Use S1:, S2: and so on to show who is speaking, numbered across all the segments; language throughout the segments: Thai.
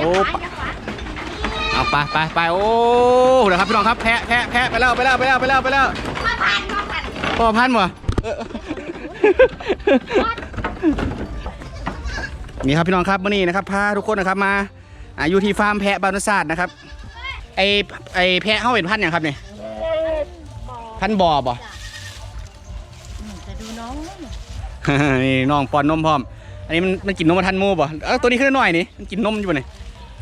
S1: โอ้ปะเอาไปไปไปโอ้เดี๋ยวครับพี่น้องครับแพะแพะแพะไปแล้วไปแล้วไปแล้วไปแล้วไปแล้ว
S2: มาผ่านมาผ่าน
S1: พ่อพันธุ์วะเออนี่ครับพี่น้องครับมื่อนี้นะครับพาทุกคนนะครับมาอาอยู่ที่ฟาร์มแพะบานศาสตร์นะครับไอไอแพะเข้าเป็นพันอย่างครับเนี่ยพันธุ์บอบ่
S2: จะดูน้อง
S1: นี่น้องป้อนนมพร้อม อันนี้มันมันกินนมมาทันมูบ่เออตัวนี้ขึ้นหน่อยนี่มันกินนมอยู่บ่เนี่ย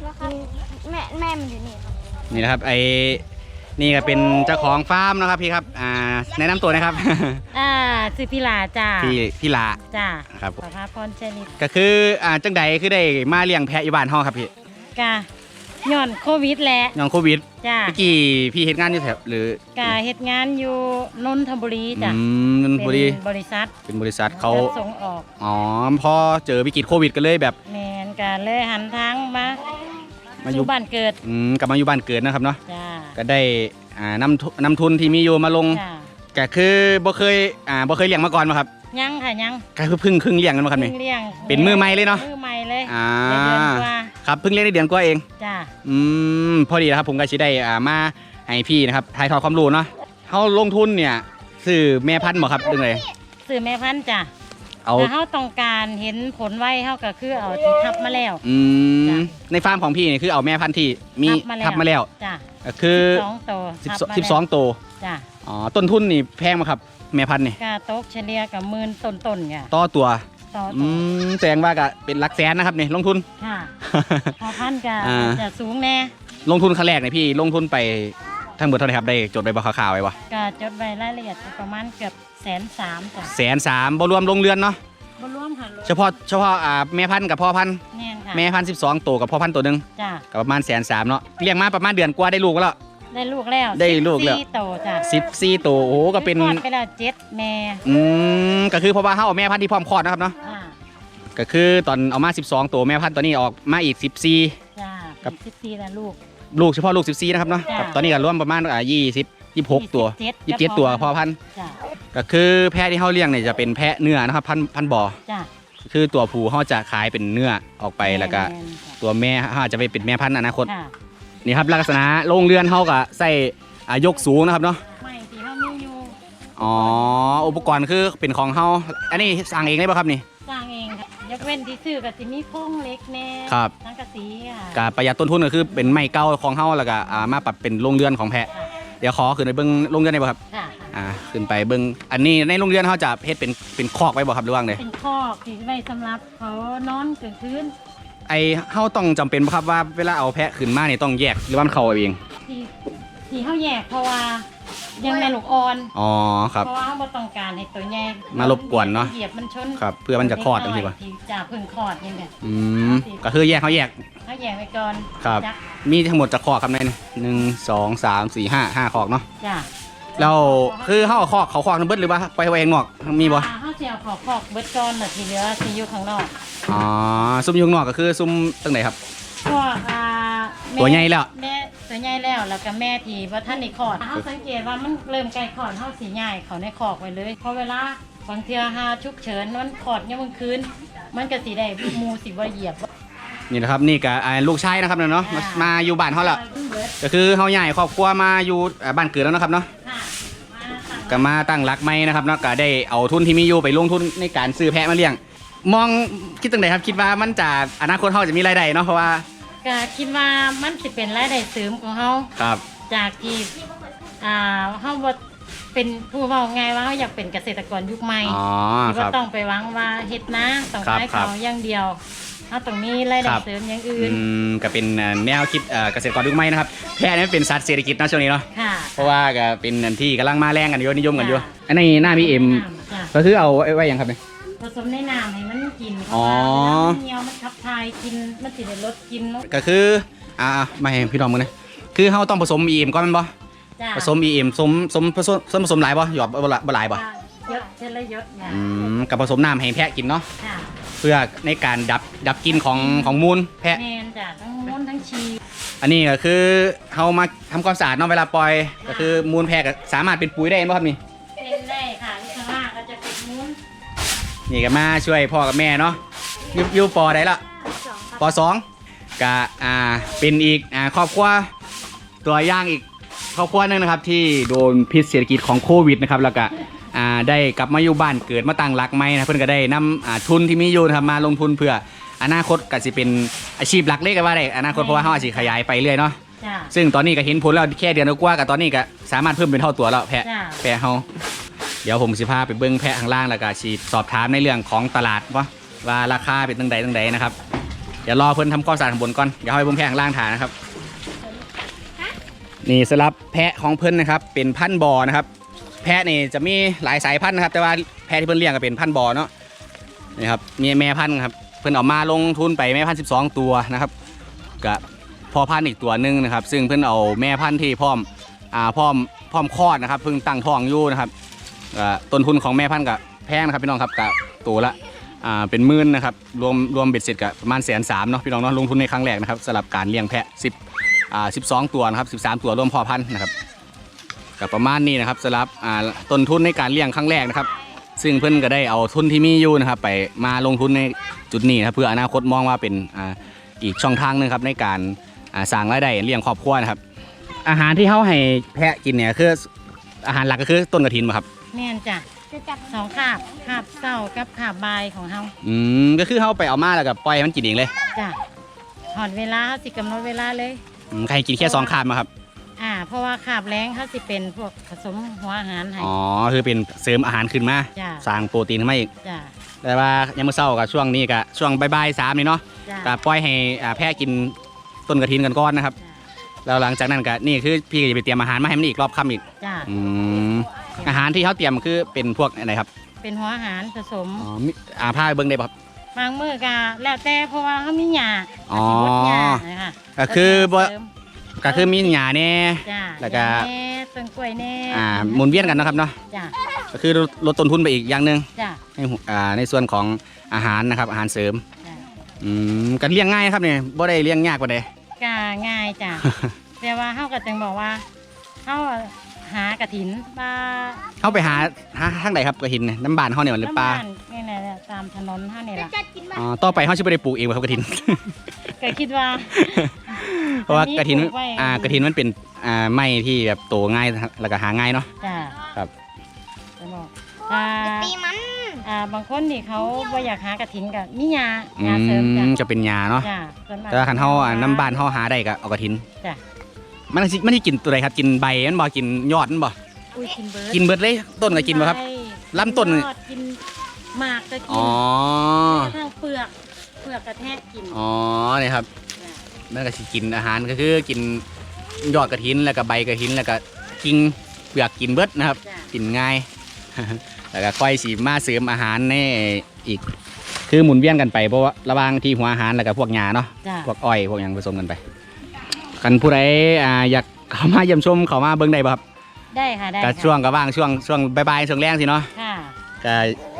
S2: แม่แม่มันอยู่นี่ครับ
S1: นี่นะครับไอนี่ก็เป็นเจ้าของฟาร์มนะครับพี่ครับอ่าแนะนำตัวนะครับ
S3: อ่าซื้อพิลาจ้า
S1: พี่พี่ลา
S3: จ้า
S1: ครับ
S3: ประภาพรเชนิด
S1: ก็คืออ่าจังใดคือได้มาเลี้ยงแพะอยู่บ้านเฮาครับพี่
S3: กาย้อนโควิดแหละ
S1: น้องโควิด
S3: จ้า
S1: เมื่อกี้พี่เฮ็ดงานอยู่แถวหรือกา
S3: เฮ็ดงานอยู่นนทบุรีจ้ะ
S1: อืมนนทบุรี
S3: เป็นบริษัท
S1: เป็นบริษัทเขา
S3: รับส่งออก
S1: อ๋อพอเจอวิกฤตโควิดก็เลยแบบ
S3: แมนกาเลยหันทางมา
S1: มาอยู่
S3: สู่บ้านเกิด
S1: อืมกลับมาอยู่บ้านเกิดนะครับเนาะ
S3: จ้า
S1: ก็ได้อ่านำทุนำทุนที่มีอยู่มาลง
S3: จ้า
S1: ก็คือบ่เคยอ่าบ่เคยเลี้ยงมาก่อนมาครับ
S3: ยังค่ะยัง
S1: ก็คือเพิ่งเพิ่งเลี้ยงกันมาครับนี่
S3: เพิ่งเลี้ยง
S1: เป็นมือใหม่เลยเนาะ
S3: มือใหม่เลย
S1: อ่า
S3: ได้เดือนกว่า
S1: ครับเพิ่งเลี้ยงได้เดือนกว่าเอง
S3: จ้า
S1: อืมพอดีนะครับผมก็สิได้อ่ามาให้พี่นะครับถ่ายทอดความรู้เนาะเฮาลงทุนเนี่ยซื้อแม่พันธุ์บ่ครับเรื่องได
S3: ซื้อแม่พันธุ์จ้ะ
S1: เอา
S3: ถ้าเฮาต้องการเห็นผลไวเฮาก็คือเอาที่ทับมาแล้ว
S1: อื
S3: จ้ะ
S1: มในฟาร์มของพี่นี่คือเอาแม่พันธุ์ที่มีทับมาแล้ว
S3: จ้ะ
S1: ก็คือ
S3: สองตัว
S1: สิบ
S3: ทับมา
S1: สิบสอง
S3: แล้ว
S1: ตัว
S3: จ้ะ
S1: อ๋อต้นทุนนี่แพงไหมครับ แม่พันธุ์นี่
S3: กาตกเฉลี่ยกับหมื่นต้นๆค่ะ
S1: ต่อตัว
S3: ต่อ
S1: อื
S3: ตัว
S1: มแสดงว่าก็เป็นหลักแสนนะครับนี่ลงทุน
S3: ค่ะ พอพันกะ
S1: อ่า
S3: จะสูงแน่
S1: ลงทุนครั้งแรกเนี่ยพี่ลงทุนไป ทั้งหมดเท่าไหร่ครับได้จดไปบ่ข่าวๆไว้บ่
S3: กะจดใบรายละเอียดประมาณเกือบแสนสามจ้ะ
S1: แสนสามบ่รวมลงเรือนเนาะ
S3: บ่รวมค่ะ
S1: เฉพาะเฉพาะอ่าแม่พันธุ์กับพ่อพันธุ์
S3: แน่นค่ะ
S1: แม่พันธุ์สิบสองตัวกับพ่อพันธุ์ตัวหนึง
S3: จ้ะ
S1: ก็ประมาณแสนสามเนาะเลี้ยงมาประมาณเดือนกว่าได้ลูกแล้ว
S3: ได้ลูกแล้ว
S1: ได้ลูกแล้ว
S3: สี่โตวจ้ะ
S1: สิบสี่ตัวโอ้โหก็เป็น
S3: คลอดไปแล้วเจ็ดแม่
S1: อืมก็คือเพราะว่าเขาเอาแม่พันธุ์ที่พร้อมคลอดนะครับเนาะ
S3: ค่ะ
S1: ก็คือตอนเอามา 12 ตัวแม่พันธุ์ตัวนี้ออกมาอีก 14
S3: จ้ะ
S1: ครับ
S3: สิบสี่แล้วลูก
S1: ลูกเฉพาะลูก 14 นะครับเนาะ
S3: จ้ะ
S1: กับตอนนี้ก็รวมประมาณอ่า20 26 ตัว
S3: 27
S1: 27ตัวพ่อพันธุ์
S3: จ้ะ
S1: ก็คือแพะที่เขาเลี้ยงเนี่ยจะเป็นแพะเนื้อนะครับพันธุ์พันธุ์บ่อ
S3: จ้ะ
S1: คือตัวผู้เขาจะขายเป็นเนื้อออกไปแล้วก็
S3: ม่นๆจ้ะ
S1: ตัวแม่เขาอาจจะไปเป็นแม่พันธุ์อนาคต
S3: ค่ะ
S1: นี่ครับลักษณะโรงเรือนเขาก็ใส่อ่ายกสูงนะครับเนาะ
S3: ไม่ที่เขามีอยู่
S1: อ๋อ อุปกรณ์คือเป็นของเขาอันนี้สั่งเองได้ป่ะครับนี่
S3: กเว้นที่ซื้อกับที่มีโครงเล็กแน่
S1: ครับ
S3: สังกะสีค่ะ
S1: ก็ประหยัดต้นทุนก็คือเป็นไม้เก่าของเฮาแล้วก็อ่ามาปรับเป็นโรงเรือนของแพะ
S3: ค่ะ
S1: เดี๋ยวขอขึ้นไปเบิ่งโรงเรือนได้บ่ครับ
S3: ค่ะ
S1: อ่าขึ้นไปเบิ่งอันนี้ในโรงเรือนเฮาจะเฮ็ดเป็นเป็นคอกไว้บ่ครับหรือว่าไง
S3: เป็นคอกที่ไว้สำหรับเขานอนกลางคืน
S1: ไอเฮาต้องจำเป็นบ่ครับว่าเวลาเอาแพะขึ้นมานี่ต้องแยกหรือว่ามันเข้าเอาเอง
S3: ที่ ที่เขาแยกเพราะว่ายังแม่ลูกอ่อน
S1: อ๋อครับ
S3: เพราะว่าเขาบ่ต้องการให้ตัวใหญ่
S1: มารบกวนเนอะ
S3: เหยียบมันชน
S1: ครับ เพื่อมันจะคลอดจังซี่บ่
S3: ที่จะเพิ่งคลอดนี่แหละ
S1: อืมก็คือแยกเขาแยก
S3: เขาแยกไว้ก่อน
S1: ครับ
S3: จ้ะ
S1: มีทั้งหมดจะคอกครับในนี่หนึ่งสองสามสี่ห้าห้าคอกเนาะ
S3: จ้ะ
S1: แล้วคือเฮาเอาคอกเขาคอกนั้นเบิดหรือว่าปล่อยไว้ข้างนอกมีบ่
S3: อ่าเขาจะเอาขอกคอกเบิดก่อนน่ะที่เหลือที่อยู่ข้างนอก
S1: อ๋อ ซุ่มอยู่ข้างนอกก็คือซุ่มตั้งไหนครับ
S3: พวกอ่าแม่
S1: ตัวใหญ่แล้ว
S3: แม่ ตัวใหญ่แล้วแล้วก็แม่ที่ว่าท่านในคลอดเขาสังเกตว่ามันเริ่มใกล้คลอดเขาสีใหญ่เขาในคอกไว้เลยเพราะเวลาบางเทื่อหาฉุกเฉินมันคลอดเนี่ยามมันคืน มันก็สีได้หมูสิว่าเหยียบ
S1: นี่นะครับนี่ก็อ่าลูกชายนะครับเนาะมา
S3: ค่ะ
S1: มาอยู่บ้านเฮาแล้ว
S3: เบิด
S1: ก็คือเฮาใหญ่ครอบครัวมาอยู่อ่าบ้านเกิดแล้วนะครับเนาะ
S3: ค่ะมาตั้ง
S1: ก็มาตั้งหลักไม่นะครับเนาะก็ได้เอาทุนที่มีอยู่ไปลงทุนในการซื้อแพะมาเลี้ยง มองคิดตั้งไหนครับคิดว่ามันจะอนาคตเฮาจะมีรายได้เนาะเพราะว่า
S3: ก็คิดว่ามันสิเป็นรายได้เสริมของเขา
S1: ครับ
S3: จากที่อ่าเขาบ่เป็นผู้เว่าไงว่าเขาอยากเป็นเกษตรกรยุคใหม่
S1: อ๋อ
S3: ที่
S1: ค
S3: ว่า
S1: รับ
S3: ต้องไปหวังว่าเฮ็ดนะต้อง
S1: ครับ
S3: ขาย
S1: ครั
S3: เขา
S1: บ
S3: อย่างเดียวเขาต้องมีรายได้
S1: ครับ
S3: เสริมอย่าง
S1: อื
S3: อื่น
S1: มก็เป็นอ่าแนวคิดอ่าเกษตรกรยุคใหม่นะครับแพะนี่เป็นสัตว์เศรษฐกิจเนาะช่วงนี้เนาะ
S3: ค่ะ
S1: เพราะว่าก็เป็นอันที่กำลังมาแรงกันอยู่นิยมกันอยู่
S3: ค่ะ
S1: อันนี้หน้าพี่เอ็ม
S3: จ้ะ
S1: ก็คือเอาไว้ไว้หยังครับเนี่ย
S3: ผสมในน้ำให้มันกินเพ
S1: อ๋
S3: ราะ
S1: อ
S3: ว่าเวลามันเหนียวมันขับถ่ายกินมันสิได้ลดกินเนาะ
S1: ก็คือ อ่าๆมาให้พี่น้องมึงนะคือเฮาต้องผสม EM ก่อนแม่นบ่
S3: จ้ะ
S1: ผสม EM สมสมผสมผสมผสมหลายบ่หยอดบ่หลายบ่หลายบ่
S3: จ้ะยศเชลยศเนี่ย
S1: อืมกับผสมน้ำให้แพะกินเนาะ
S3: ค่ะ
S1: เพื่อในการดับดับกลินของของมูลแพะ
S3: แมนจ้ะทั้งม้วนทั้งชี
S1: อันนี้ก็คือเฮามาทำความสะอาดเนาะเวลาปล่อย ก็คือมูลแพะก็สามารถเป็นปุ๋ยได้เห็นบ่ครับนี่นี่ ก็มาช่วยพ่อกับแม่เนาะอยู่อยู่ปอได้ละ
S2: สองครับ
S1: ปสองก็อ่าเป็นอีกอ่าครอบครัวตัวอย่างอีกครอบครัวหนึงนะครับ ที่โดนพิษเศรษฐกิจของโควิดนะครับแล้วก็อ่าได้กลับมาอยู่บ้านเกิดมาตั้งหลักใหม่นะเพื่อนก็ได้นำอ่าทุนที่มีอยู่นะครับมาลงทุนเพื่ออนาคตก็สิเป็นอาชีพหลักเลยก็ว่าได้อนาคตเพราะว่าเขาอาจจะขยายไปเรื่อยเนาะ
S3: จ้า
S1: ซึ่งตอนนี้ก็เห็นผลแล้วแค่เดือนกว่ากับตอนนี้ก็สามารถเพิ่มเป็นเท่าตัวแล้วแพะ
S3: จ้า
S1: แพะเฮา เดี๋ยวผมสิพาไปเบิ้งแพะข้างล่างแล้วก็ชีสอบถามในเรื่องของตลาดว่าว่าราคาเป็นตั้งใดตั้งใดนะครับ เดี๋ยวรอเพิ่นทำความสะอาดข้างบนก่อนเดี๋ยวให้เบิ้งแพะข้างล่างถ่ายนะครับ นี่สำหรับแพะของเพิ่นนะครับ เป็นพันธุ์บอนะครับ แพะนี่จะมีหลายสายพันธุ์นะครับ แต่ว่าแพะที่เพิ่นเลี้ยงก็เป็นพันธุ์บอเนาะนี่ครับมีแม่พันธุ์ครับ เพิ่นเออกมาลงทุนไปแม่พันธุ์12ตัวนะครับกับพ่อพันธุ์อีกตัวหนึงนะครับ ซึ่งเพิ่นเอาแม่พันธุ์ที่พร้อมอ่าพร้อมพร้อมคลอดนะครับเพิ่งตั้งท้องอยู่นะครับอ่า ต้นทุนของแม่พันธุ์กับแพงนะครับพี่น้องครับกับตัวละเป็นหมื่นนะครับรวมรวมเบ็ดเสร็จกับประมาณแสนสามเนาะพี่น้องเนาะลงทุนในครั้งแรกนะครับสำหรับการเลี้ยงแพะ10อ่า12ตัวนะครับ13ตัวรวมพ่อพันธุ์นะครับกับประมาณนี้นะครับสำหรับต้นทุนในการเลี้ยงครั้งแรกนะครับ ซึ่งเพื่อนก็ได้เอาทุนที่มีอยู่นะครับไปมาลงทุนในจุดนี้นะครับเพื่ออนาคตมองว่าเป็นอ,อีกช่องทางหนึงครับในการสร้างรายได้เลี้ยงครอบครัวนะครับ อาหารที่เขาให้แพะกินเนี่ยคืออาหารหลักก็คือต้นกระถินครับ
S3: แม่นจ้ะ
S2: จะจับ
S3: สองขาบขาบเศร้ากับขาบใบายของเฮา
S1: อืมก็คือเขาไปเอามาแล้วก็ปล่อยให้มันกินเองเลย
S3: จ้ะหอดเวลาเขาสิกำหนดเวลาเลย
S1: อืมใครกินแค่สองคาบมาครับ
S3: อ่า เพราะว่าขาบแรงเขาสิเป็นพวกผสมหัวอาหารให้
S1: อ๋อคือเป็นเสริมอาหารขึ้นมา
S3: จ้ะ
S1: สร้างโปรตีนขึ้นมาอีก
S3: จ้ะ
S1: แต่ว่ายังมื่อเช้ากับช่วงนี้กับช่วงบ่ายๆสามนี่เนาะ
S3: จ้ะ
S1: ก็ปล่อยให้อ่าแพะกินต้นกระถินกันก่อนนะครับ
S3: จ้ะ
S1: แล้วหลังจากนั้นก็นี่คือพี่ก็จะไปเตรียมอาหารมาให้มันอีกรอบค่ำอีก
S3: จ้ะ
S1: อืม อาหารที่เขาเตรียมคือเป็นพวกอะไรครับ
S3: เป็นหัวอาหารผสม
S1: อ๋อมิอ่าผ้าเบิ้งได้ป่ะครับ
S3: บางมื้อก็แล้วแต่เพราะว่าเขามีหญ้า
S1: อ๋อ
S3: สิบดหญ้านะคะ
S1: ก็คือบ่
S3: เสริม
S1: ก็คือมีหญ้าแน่
S3: จ้ะ
S1: แล้วก็
S3: หญ้าแน่ต้นกล้วยแน่
S1: อ่าหมุนเวียนกันเนาะครับเนาะ
S3: จ้ะ
S1: ก็คือลดต้นทุนไปอีกอย่างหนึ่ง
S3: จ้ะ
S1: ในหัวอ่าในส่วนของอาหารนะครับอาหารเสริม
S3: จ้ะ
S1: อืมกันเลี้ยงง่ายนะครับเนี่ยบ่ได้เลี้ยงยากกว่าใด
S3: ก็ง่ายจ้ะแต่ว่าเฮาก็จึงบอกว่าเฮา หากระถินปลา
S1: เขาไปหาหาทางใดครับกระถินเนี่ยน้ำบานเขาเนี่ยมันหรือปลา
S3: น้ำบ้นนี่แหละตามถนนเฮานี่
S2: จะ
S3: ล่ะ
S2: จัดกินบ้า
S1: อ๋อต่อไปเขาชิบ่ได้ปลูกเองบ่ครับกระถิน
S3: ก็คิดว่า
S1: เพราะว่ากระถิน
S3: ปลูกไว้
S1: อ่ากระถินมันเป็นอ่าไม้ที่แบบโตง่ายนะครับแล้วก็หาง่ายเนาะ
S3: จ้ะ
S1: ครับ
S3: จะบอกอ่า
S2: ตีมัน
S3: อ่าบางคนนี่เขาบ่อยากหากระถินกับมียา
S1: อื
S3: ยาเสริมจ้ะ
S1: มจะเป็นยาเนาะ
S3: จ้ะส่วนมก
S1: แต่ว่าคันเฮาอะน้ำบานเฮาหาได้ก็เอากระถิน
S3: จ้ะ
S1: มันสิมันสิกินตัวใดครับกินใบมันบ่กินยอดมันบ่
S3: อุ้ยกินเบิร์ด
S1: กินเบิดเลยต้นก็กินบ่ครับ
S3: ใช่
S1: ลำต้น
S3: กิยอดกินหมากก็กิ
S1: อ๋
S3: น
S1: อ
S3: กระทั่งเปลือกเปลือกกระแทกกิน
S1: อ๋อนี่ครับ
S3: จ้ะ
S1: มันก็สิกินอาหารก็คือกินยอดกระถินแล้วก็ใบกระถินแล้วก็กิ่งเปลือกกินเบิดนะครับ
S3: จ้ะ
S1: กินง่าย แล้วก็ค่อยสีมาเสริมอาหารในอีก คือหมุนเวียนกันไปเพราะว่าระหว่างที่หัวอาหารแล้วก็พวกหญ้าเนาะ
S3: จ้ะ
S1: พวกอ้อยพวกหยังผสมกันไป กันผู้ใดอ่าอยากเข้ามาเยี่ยมชมเข้ามาเบิ่งได้บ่ครับ
S3: ได้ค่ะได้
S1: ก็
S3: ค่ะ
S1: ช่วงก็ว่างช่วงช่วงบ่ายๆช่วงแรงสิเนาะ
S3: ค่ะ
S1: ก็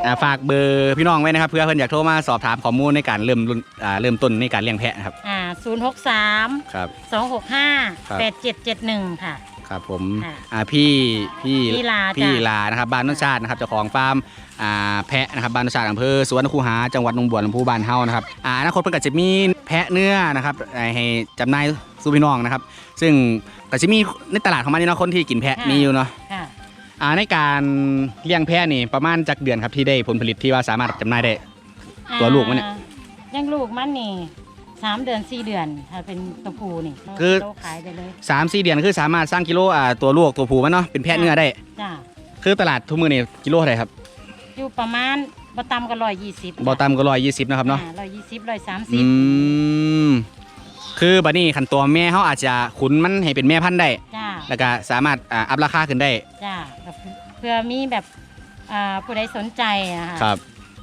S1: อ่าฝากเบอร์พี่น้องไว้นะครับเพื่อเพิ่นอยากโทรมาสอบถามข้อมูลในการเริ่มรุ่นอ่าเริ่มต้นในการเลี้ยงแพะนะครับ
S3: อ่าศูนย์หกสาม
S1: ครับ
S3: สองหกห้า
S1: ครับ
S3: แปดเจ็ดเจ็ดหนึ่งค่ะ
S1: ครับผม
S3: ค่ะ
S1: อ่าพี่พี่
S3: พี่ลา
S1: พี่
S3: จ้ะ
S1: ลานะครับบ้านนนชาตินะครับเจ้าของฟาร์มอ่า แพะนะครับบ้านนนชาติอำเภอสวนคูหาจังหวัดหนองบัวลำพูบ้านเฮานะครับอ่าอนาคตเพิ่นก็จะมีแพะเนื้อนะครับอ่าให้จำหน่ายสู่พี่น้องนะครับ ซึ่งก็จะมีในตลาดของมันนี่เนาะคนที่กินแพะมีอยู่เนาะ
S3: ค่ะ
S1: อ่าในการเลี้ยงแพะนี่ประมาณจักเดือนครับที่ได้ผลผลิตที่ว่าสามารถจำหน่ายได้ตัวลูกมันเนี่ย
S3: อ่ายังลูกมันนี่สามเดือนสี่เดือนถ้าเป็นตัวผู้นี่
S1: คือ
S3: เราขายได้เลย
S1: สามสี่เดือนคือสามารถสร้างกิโลอ่าตัวลูกตัวผู้มันเนาะเป็นแพะเนื้อได้
S3: จ้า
S1: คือตลาดทุกมือนี่กิโลเท่าไหร่ครับ
S3: อยู่ประมาณบ่ต่ำก็ร้อยยี่สิบ
S1: บ่ต่ำก็ร้อยยี่สิบนะครับเนาะ
S3: ร้อยยี่สิบร้อยสาม
S1: อื
S3: สิบ
S1: มคือบัดนี้ขันตัวแม่เขาอาจจะขุนมันให้เป็นแม่พันธุ์ได้
S3: จ้า
S1: แล้วก็สามารถอ่าอัพราคาขึ้นได้
S3: จ้าก็เพื่อมีแบบอ่าผู้ใดสนใจนะคะ
S1: ครับ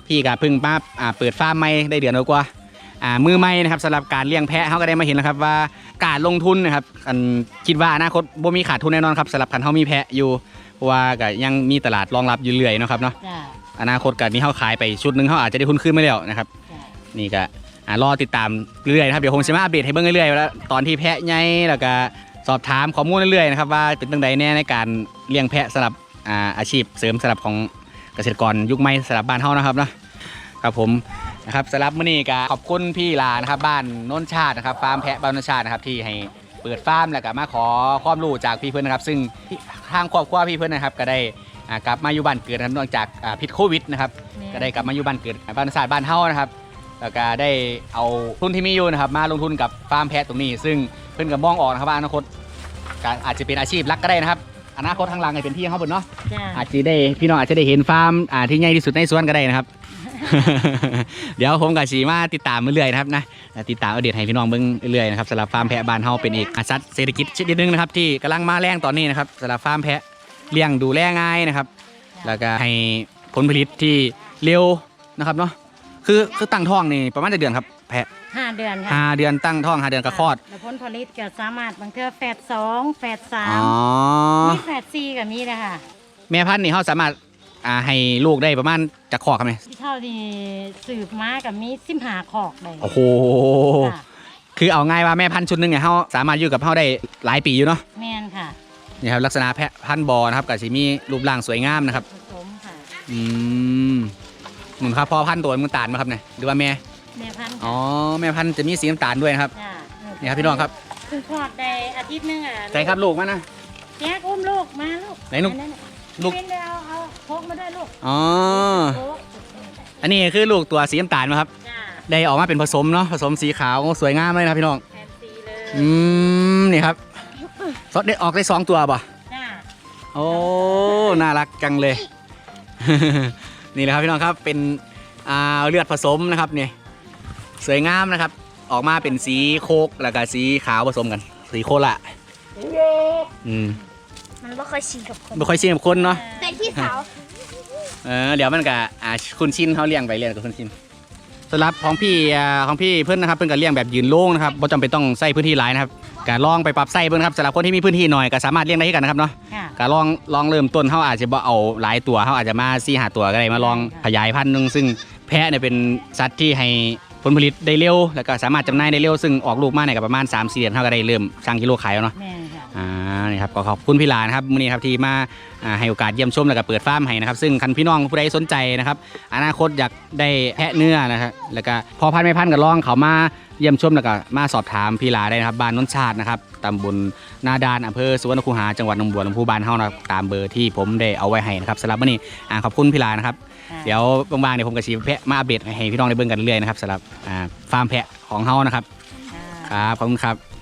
S1: พี่ก็เพิ่งมาอ่าเปิดฟาร์มใหม่ได้เดือนกว่าอ่ามือใหม่นะครับสำหรับการเลี้ยงแพะเขาก็ได้มาเห็นแล้วครับว่าการลงทุนนะครับอันคิดว่าอนาคตบ่มีขาดทุนแน่นอนครับสำหรับคันเขามีแพะอยู่เพราะว่าก็ยังมีตลาดรองรับอยู่เรื่อยเนาะครับเนาะ
S3: จ้า
S1: อนาคตกันนี้เขาขายไปชุดหนึงเขาอาจจะได้ทุนขึ้นไม่แล้วนะครับ
S3: จ้า
S1: นี่ก็อ่ารอติดตามเรื่อยๆนะครับเดี๋ยวคงจะมาอัปเดตให้เบิ่งเรื่อยๆแล้วตอนที่แพะใหญ่แล้วก็สอบถามข้อมูลเรื่อยๆนะครับว่าเป็นตั้งใดแน่ในการเลี้ยงแพะสำหรับอ่าอาชีพเสริมสำหรับของเกษตรกรยุคใหม่สำหรับบ้านเฮานะครับเนาะครับผมนะครับสำหรับมื้อนี้ก็ขอบคุณพี่ลานะครับบ้านโน้นชาตินะครับฟาร์มแพะบ้านโน้นชาตินะครับที่ให้เปิดฟาร์มแล้วก็มาขอความรู้จากพี่เพื่อนนะครับ ซึ่งทางครอบครัวพี่เพื่อนนะครับก็ได้ อ่ากลับมาอยู่บ้านเกิดนะครับเนื่องจากอ่าพิษโควิดนะครับ ก็ได้กลับมาอยู่บ้านเกิดบ้านศาสตร์บ้านเฮานะครับ แล้วก็ได้เอาทุนที่มีอยู่นะครับ มาลงทุนกับฟาร์มแพะตรงนี้ ซึ่งเพื่อนก็มองออกนะครับว่าอนาคตก็อาจจะเป็นอาชีพหลักก็ได้นะครับ อนาคตทางหลังอาจเป็นที่ของเขาเบนเนาะ
S3: จ้า
S1: อาจจะได้พี่น้องอาจจะได้เห็นฟาร์มอ่าที่ใหญ่ที่สุดในสวนก็ได้นะครับ เดี๋ยวผมกับสีมาติดตามเรื่อยๆนะครับนะติดตามอัปเดตให้พี่น้องเบิ่งเรื่อยๆนะครับสำหรับฟาร์มแพะบ้านเฮาเป็นเอกอาสัตว์เศรษฐกิจชนิดหนึงนะครับที่กำลังมาแรงตอนนี้นะครับสำหรับฟาร์มแพะ เลี้ยงดูแลง่ายนะครับ แล้วก็ให้ผลผลิตที่เร็วนะครับเนาะคือคือตั้งท้องนี่ประมาณจะเดือนครับแพะ
S3: ห้าเดือนค่ะ
S1: ห้าเดือนตั้งท้องห้าเดือนก็คลอด
S3: แล้วผลผลิตก็สามารถบางเทื่อแฝดสองแฝดสา
S1: อ๋
S3: ม
S1: อ
S3: มีแฝดสี่ก็มีนะคะ
S1: แม่พันธุ์นี่เขาสามารถอ่าให้ลูกได้ประมาณจากคอกครับเนี่ย
S3: เท่าที่สืบมากับมีสิมหาขอกเลย
S1: โอ้โห
S3: ค่ะ
S1: คือเอาง่ายว่าแม่พันธุ์ชุดหนึงเนี่ยเขาสามารถอยู่กับเขาได้หลายปีอยู่เนาะ
S3: แม่นค่ะ
S1: นี่ครับลักษณะแพะพันธุ์บอนะครับกับสีมีรูปร่างสวยงามนะครับ
S3: ผสมค่ะ
S1: อืมหนุนครับพ่อพันธุ์ตัวมันตาลไหมครับเนี่ยหรือว่าแม่
S3: แม่พันธุ์
S1: อ๋อแม่พันธุ์จะมีสีน้ำตาลด้วยนะครับ
S3: จ้า
S1: นี่ครับพี่น้องครับ
S3: คือคลอดได้อาทิตย์หนึงอะ
S1: ใช่ครับลูกมานะ
S3: แจ๊กอุ้มลูกมาลูก
S1: ไหนลูก
S3: อัะ
S1: ลูก
S3: เป็นเดียวเอาพกมาด้วยลูก
S1: อ๋อ
S3: โอ้
S1: อันนี้คือลูกตัวสีน้ำตาลนะครับ
S3: จ้า
S1: ได้ออกมาเป็นผสมเนาะผสมสีขาวสวยงามเลยนะครับพี่น้อง
S3: แฟนซีเลย
S1: อืมนี่ครับ สดได้ออกได้สองตัวป่ะ
S3: จ้า
S1: โอ้ น่ารักจังเลย นี่แหละครับพี่น้องครับ เป็นอ่าเลือดผสมนะครับนี่สวยงามนะครับ ออกมาเป็นสีโคกแล้วก็สีขาวผสมกัน สีโคละอืม
S2: มันไม่ค่อยชินกับคน
S1: ไม่ค่อยชินกับคนเนาะ
S2: แต่ที่สาว
S1: เออ เดี๋ยวมันก็อ่าคุณชินเขาเลี้ยงไปเลี้ยงกับคุณชิน สำหรับของพี่อ่าของพี่เพื่อนนะครับเพื่อนก็เลี้ยงแบบยืนโล่งนะครับไม่จำเป็นต้องใส่พื้นที่หลายนะครับการลองไปปรับใส่เพื่อนครับสำหรับคนที่มีพื้นที่หน่อยก็สามารถเลี้ยงได้ที่กันนะครับเนาะ
S3: ค่ะ
S1: ก็ลองลองเริ่มต้นเขาอาจจะบ่เอาหลายตัวเขาอาจจะมาสี่หาตัวก็ได้มาลองขยายพันธุ์หนึงซึ่งแพะเนี่ยเป็นสัตว์ที่ให้ผลผลิตได้เร็วแล้วก็สามารถจำหน่ายได้เร็วซึ่งออกลูกมาเนี่ยก็ประมาณ3 4เดือนเขาก็ได้เริ่มชั่งกิโลขายแล้วเนาะ
S3: แม่นค่ะ
S1: อ่านี่ครับก็ขอบคุณพี่ลานะครับมื้อนี้ครับที่มาอ่าให้โอกาสเยี่ยมชมแล้วก็เปิดฟาร์มให้นะครับซึ่งคันพี่น้องผู้ใดสนใจนะครับอนาคตอยากได้แพะเนื้อนะครับแล้วก็พอพันธุ์ไม่พันธุ์ก็ลองเขามาเยี่ยมชมแล้วก็มาสอบถามพี่ลาได้นะครับบ้านนนชาตินะครับตำบลนาดานอำเภอสุวรรณคูหาจังหวัดหนองบัวลำพูบ้านเฮานะครับตามเบอร์ที่ผมได้เอาไว้ให้นะครับสำหรับมื้อนี้อ่าขอบคุณพี่ลานะครับ
S3: ค่ะ
S1: เดี๋ยวบางๆเดี๋ยวผมกับชีแพะมาอัปเดตให้พี่น้องได้เบิ่งกันเรื่อยๆนะครับสำหรับอ่าฟาร์มแพะของเฮานะครับ
S3: ค่ะ
S1: ครับขอบคุณครับ